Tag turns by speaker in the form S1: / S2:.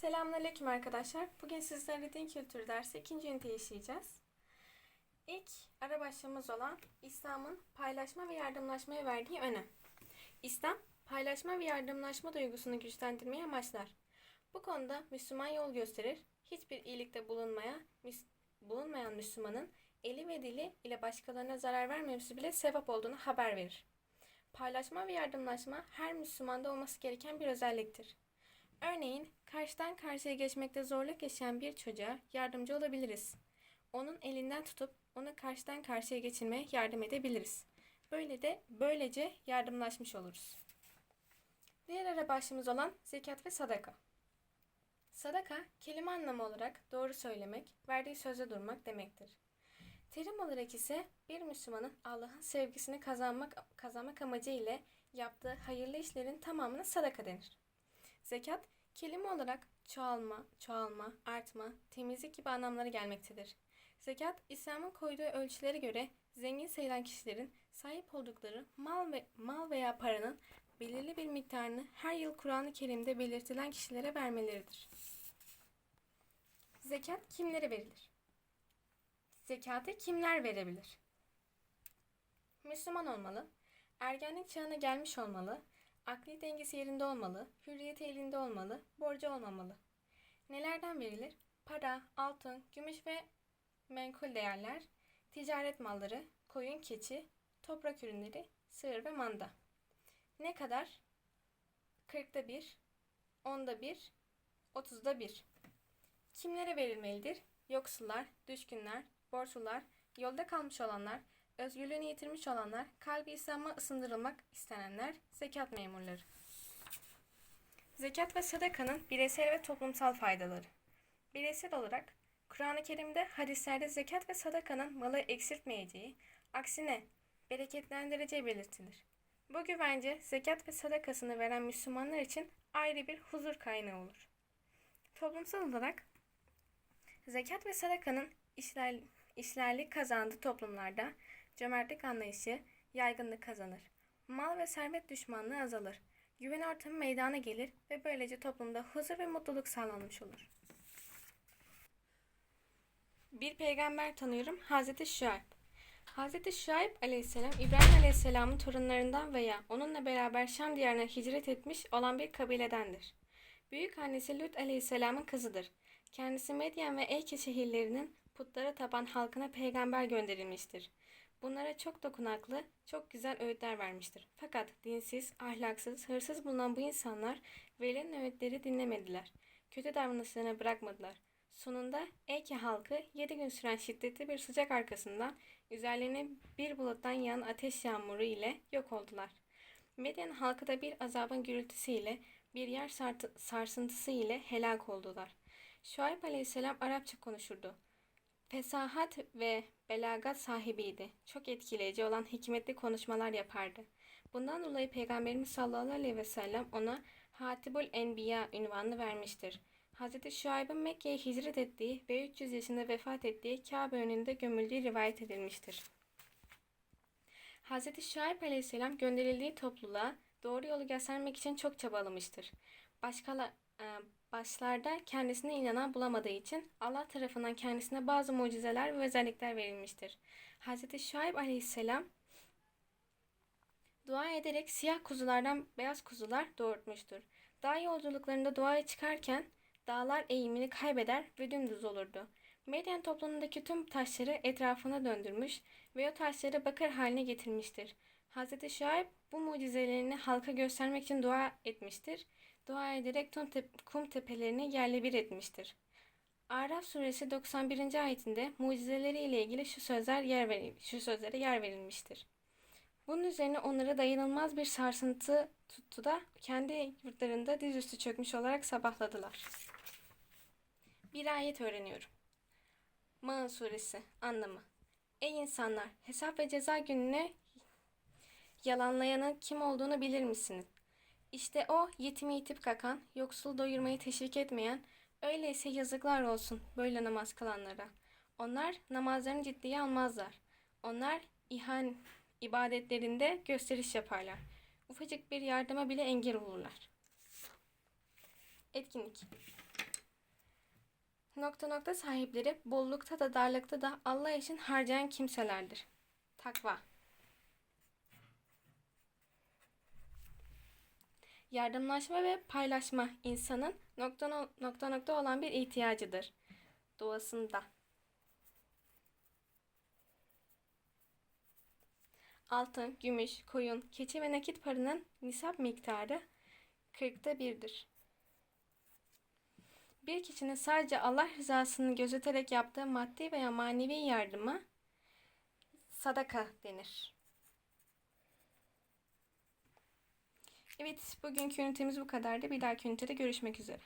S1: Selamünaleyküm arkadaşlar. Bugün sizlerle din kültürü dersi ikinci üniteyi işleyeceğiz. İlk ara başlığımız olan İslam'ın paylaşma ve yardımlaşmaya verdiği önem. İslam, paylaşma ve yardımlaşma duygusunu güçlendirmeyi amaçlar. Bu konuda Müslüman yol gösterir. Hiçbir iyilikte bulunmaya, müs- bulunmayan Müslümanın eli ve dili ile başkalarına zarar vermemesi bile sevap olduğunu haber verir. Paylaşma ve yardımlaşma her Müslümanda olması gereken bir özelliktir. Örneğin karşıdan karşıya geçmekte zorluk yaşayan bir çocuğa yardımcı olabiliriz. Onun elinden tutup onu karşıdan karşıya geçirmeye yardım edebiliriz. Böyle de böylece yardımlaşmış oluruz. Diğer ara başlığımız olan zekat ve sadaka. Sadaka kelime anlamı olarak doğru söylemek, verdiği sözde durmak demektir. Terim olarak ise bir Müslümanın Allah'ın sevgisini kazanmak kazanmak amacı ile yaptığı hayırlı işlerin tamamına sadaka denir. Zekat, kelime olarak çoğalma, çoğalma, artma, temizlik gibi anlamları gelmektedir. Zekat, İslam'ın koyduğu ölçülere göre zengin sayılan kişilerin sahip oldukları mal ve mal veya paranın belirli bir miktarını her yıl Kur'an-ı Kerim'de belirtilen kişilere vermeleridir. Zekat kimlere verilir? Zekatı kimler verebilir? Müslüman olmalı, ergenlik çağına gelmiş olmalı, akli dengesi yerinde olmalı, hürriyeti elinde olmalı, borcu olmamalı. Nelerden verilir? Para, altın, gümüş ve menkul değerler, ticaret malları, koyun, keçi, toprak ürünleri, sığır ve manda. Ne kadar? Kırkta bir, onda bir, otuzda bir. Kimlere verilmelidir? Yoksullar, düşkünler, borçlular, yolda kalmış olanlar, özgürlüğünü yitirmiş olanlar, kalbi İslam'a ısındırılmak istenenler, zekat memurları. Zekat ve sadakanın bireysel ve toplumsal faydaları. Bireysel olarak Kur'an-ı Kerim'de hadislerde zekat ve sadakanın malı eksiltmeyeceği, aksine bereketlendireceği belirtilir. Bu güvence zekat ve sadakasını veren Müslümanlar için ayrı bir huzur kaynağı olur. Toplumsal olarak zekat ve sadakanın işler, işlerlik kazandığı toplumlarda cömertlik anlayışı yaygınlık kazanır. Mal ve servet düşmanlığı azalır. Güven ortamı meydana gelir ve böylece toplumda huzur ve mutluluk sağlanmış olur. Bir peygamber tanıyorum Hazreti Şuayb. Hazreti Şuayb aleyhisselam İbrahim aleyhisselamın torunlarından veya onunla beraber Şam diyarına hicret etmiş olan bir kabiledendir. Büyük annesi Lut aleyhisselamın kızıdır. Kendisi Medyen ve Eyke şehirlerinin putlara tapan halkına peygamber gönderilmiştir. Bunlara çok dokunaklı, çok güzel öğütler vermiştir. Fakat dinsiz, ahlaksız, hırsız bulunan bu insanlar verilen öğütleri dinlemediler. Kötü davranışlarına bırakmadılar. Sonunda Eyke halkı 7 gün süren şiddetli bir sıcak arkasından üzerlerine bir buluttan yağan ateş yağmuru ile yok oldular. Medyen halkı da bir azabın gürültüsüyle, bir yer sarsıntısı ile helak oldular. Şuayb aleyhisselam Arapça konuşurdu. Fesahat ve belagat sahibiydi. Çok etkileyici olan hikmetli konuşmalar yapardı. Bundan dolayı Peygamberimiz sallallahu aleyhi ve sellem ona Hatibul Enbiya ünvanını vermiştir. Hz. Şuayb'ın Mekke'ye hicret ettiği ve 300 yaşında vefat ettiği Kabe önünde gömüldüğü rivayet edilmiştir. Hz. Şuayb aleyhisselam gönderildiği topluluğa doğru yolu göstermek için çok çabalamıştır. Başkala, e, başlarda kendisine inanan bulamadığı için Allah tarafından kendisine bazı mucizeler ve özellikler verilmiştir. Hz. Şuayb aleyhisselam dua ederek siyah kuzulardan beyaz kuzular doğurtmuştur. Dağ yolculuklarında doğaya çıkarken dağlar eğimini kaybeder ve dümdüz olurdu. Medyen toplumundaki tüm taşları etrafına döndürmüş ve o taşları bakır haline getirmiştir. Hz. Şuayb bu mucizelerini halka göstermek için dua etmiştir. Dua ederek kum, tep- kum tepelerini yerle bir etmiştir. Araf suresi 91. ayetinde mucizeleri ile ilgili şu sözler yer veril- şu sözlere yer verilmiştir. Bunun üzerine onlara dayanılmaz bir sarsıntı tuttu da kendi yurtlarında dizüstü çökmüş olarak sabahladılar. Bir ayet öğreniyorum. Maun suresi anlamı. Ey insanlar, hesap ve ceza gününe yalanlayanın kim olduğunu bilir misiniz? İşte o yetimi itip kakan, yoksul doyurmayı teşvik etmeyen, öyleyse yazıklar olsun böyle namaz kılanlara. Onlar namazlarını ciddiye almazlar. Onlar ihan ibadetlerinde gösteriş yaparlar. Ufacık bir yardıma bile engel olurlar. Etkinlik Nokta nokta sahipleri bollukta da darlıkta da Allah için harcayan kimselerdir. Takva. Yardımlaşma ve paylaşma insanın nokta no- nokta nokta olan bir ihtiyacıdır. Doğasında. Altın, gümüş, koyun, keçi ve nakit paranın nisap miktarı kırkta birdir. Bir kişinin sadece Allah rızasını gözeterek yaptığı maddi veya manevi yardıma sadaka denir. Evet, bugünkü ünitemiz bu kadardı. Bir dahaki ünitede görüşmek üzere.